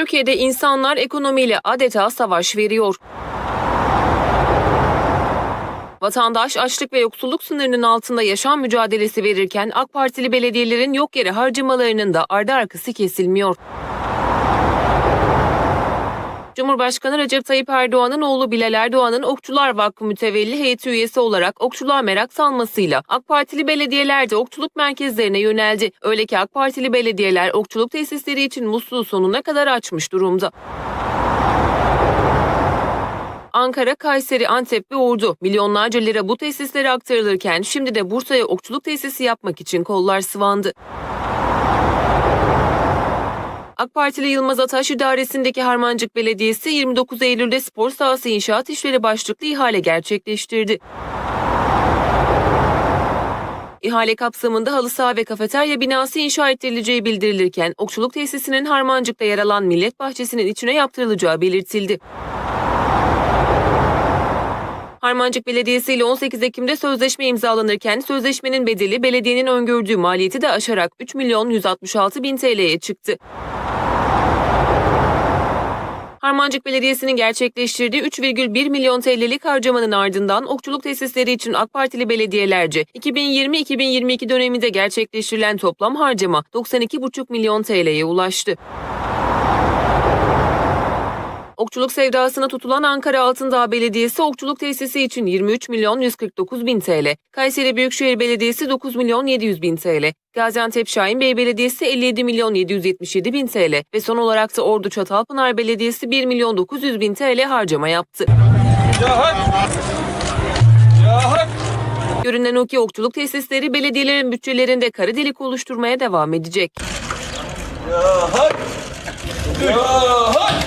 Türkiye'de insanlar ekonomiyle adeta savaş veriyor. Vatandaş açlık ve yoksulluk sınırının altında yaşam mücadelesi verirken AK Partili belediyelerin yok yere harcamalarının da ardı arkası kesilmiyor. Cumhurbaşkanı Recep Tayyip Erdoğan'ın oğlu Bilal Erdoğan'ın Okçular Vakfı mütevelli heyeti üyesi olarak okçuluğa merak salmasıyla AK Partili belediyeler de okçuluk merkezlerine yöneldi. Öyle ki AK Partili belediyeler okçuluk tesisleri için musluğu sonuna kadar açmış durumda. Ankara, Kayseri, Antep ve Ordu milyonlarca lira bu tesislere aktarılırken şimdi de Bursa'ya okçuluk tesisi yapmak için kollar sıvandı. AK Partili Yılmaz Ataş idaresindeki Harmancık Belediyesi 29 Eylül'de spor sahası inşaat işleri başlıklı ihale gerçekleştirdi. İhale kapsamında halı saha ve kafeterya binası inşa ettirileceği bildirilirken okçuluk tesisinin Harmancık'ta yer alan Millet Bahçesi'nin içine yaptırılacağı belirtildi. Harmancık Belediyesi ile 18 Ekim'de sözleşme imzalanırken sözleşmenin bedeli belediyenin öngördüğü maliyeti de aşarak 3 milyon 166 bin TL'ye çıktı. Harmancık Belediyesi'nin gerçekleştirdiği 3,1 milyon TL'lik harcamanın ardından okçuluk tesisleri için AK Partili belediyelerce 2020-2022 döneminde gerçekleştirilen toplam harcama 92,5 milyon TL'ye ulaştı. Okçuluk sevdasına tutulan Ankara Altındağ Belediyesi okçuluk tesisi için 23 milyon 149 bin TL, Kayseri Büyükşehir Belediyesi 9 milyon 700 bin TL, Gaziantep Şahinbey Belediyesi 57 milyon 777 bin TL ve son olarak da Ordu Çatalpınar Belediyesi 1 milyon 900 bin TL harcama yaptı. Görünen o ki okçuluk tesisleri belediyelerin bütçelerinde kara delik oluşturmaya devam edecek. Ya